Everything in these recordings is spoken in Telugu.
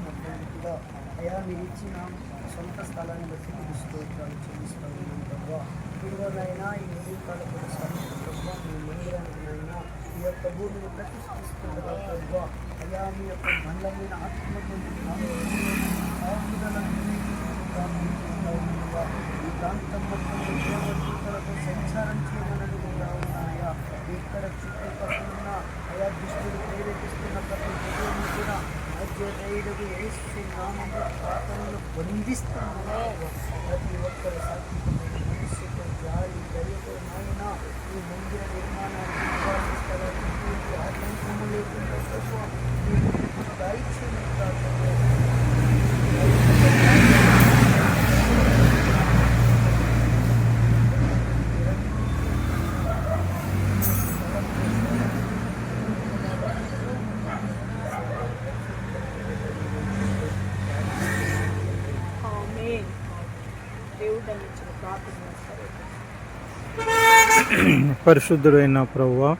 నా సొంత స్థలాన్ని బట్టి మీకు స్తోత్రాలు చెల్లిస్తూ ఉన్నాను ప్రభావ ఇదిగోనైనా ఈ ఉదయకాల పురస్కారం ప్రభావ మీ మందిరానికినైనా ఈ యొక్క భూమిని ప్రతిష్ఠిస్తుండగా ప్రభావ అయ్యా మీ యొక్క బలమైన ఆత్మతో ఈ ప్రాంతం మొత్తం దేవదూతలతో సంచారం చేయమని ఉన్నాయా? ఇక్కడ చుట్టుపక్కల ఉన్న అయా అధ్యయుడు వేసి నామంలో పాపలను బంధిస్తున్నాము ప్రతి ఒక్కరు సాత్వికమైన మనస్సుతో జాలి దయతో నాయన ఈ మందిర నిర్మాణానికి పరిశుద్ధుడైన ప్రవ్వ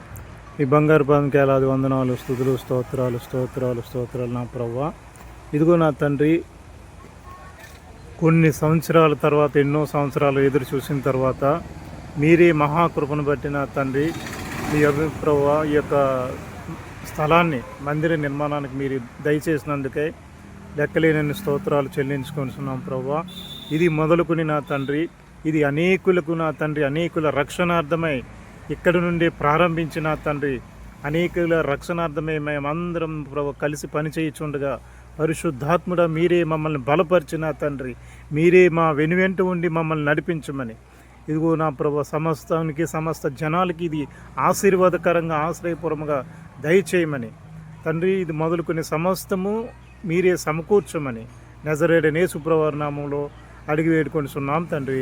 ఈ బంగారు పాదంకి ఏలాది వందనాలు స్థుతులు స్తోత్రాలు స్తోత్రాలు స్తోత్రాలు నా ప్రవ్వ. ఇదిగో నా తండ్రి కొన్ని సంవత్సరాల తర్వాత ఎన్నో సంవత్సరాలు ఎదురు చూసిన తర్వాత మీరే మహాకృపను బట్టి నా తండ్రి మీ అభిప్రవ ఈ యొక్క స్థలాన్ని మందిర నిర్మాణానికి మీరు దయచేసినందుకే లెక్కలేనన్ని స్తోత్రాలు చెల్లించుకుంటున్నాం ప్రభా ఇది మొదలుకొని నా తండ్రి ఇది అనేకులకు నా తండ్రి అనేకుల రక్షణార్థమై ఇక్కడి నుండి ప్రారంభించిన తండ్రి. అనేకుల రక్షణార్థమై మేమందరం ప్రభు కలిసి పనిచేయుచుండగా పరిశుద్ధాత్ముడ మీరే మమ్మల్ని బలపరిచిన తండ్రి. మీరే మా వెనువెంట ఉండి మమ్మల్ని నడిపించమని. ఇదిగో నా ప్రభు సమస్తానికి సమస్త జనాలకి ఇది ఆశీర్వాదకరంగా ఆశ్రయపురముగా దయచేయమని. తండ్రి ఇది మొదలుకునే సమస్తము మీరే సమకూర్చమని. నజరేడనే సుప్రవారి నామంలో అడిగి వేడుకొని సున్నాం తండ్రి.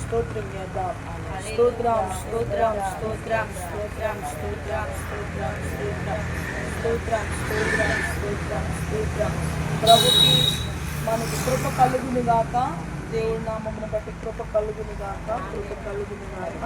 స్తోత్రం చేద్దాం స్తోత్రం స్తోత్రం స్తోత్రం స్తోత్రం స్తోత్రం స్తోత్రం స్తోత్రం స్తోత్రం స్తోత్రం స్తోత్రం స్తోత్రం ప్రభుకి మనకి కృప కలుగును గాక దేవుడి నామమును బట్టి కృప కలుగును గాక కృప కలుగును గాక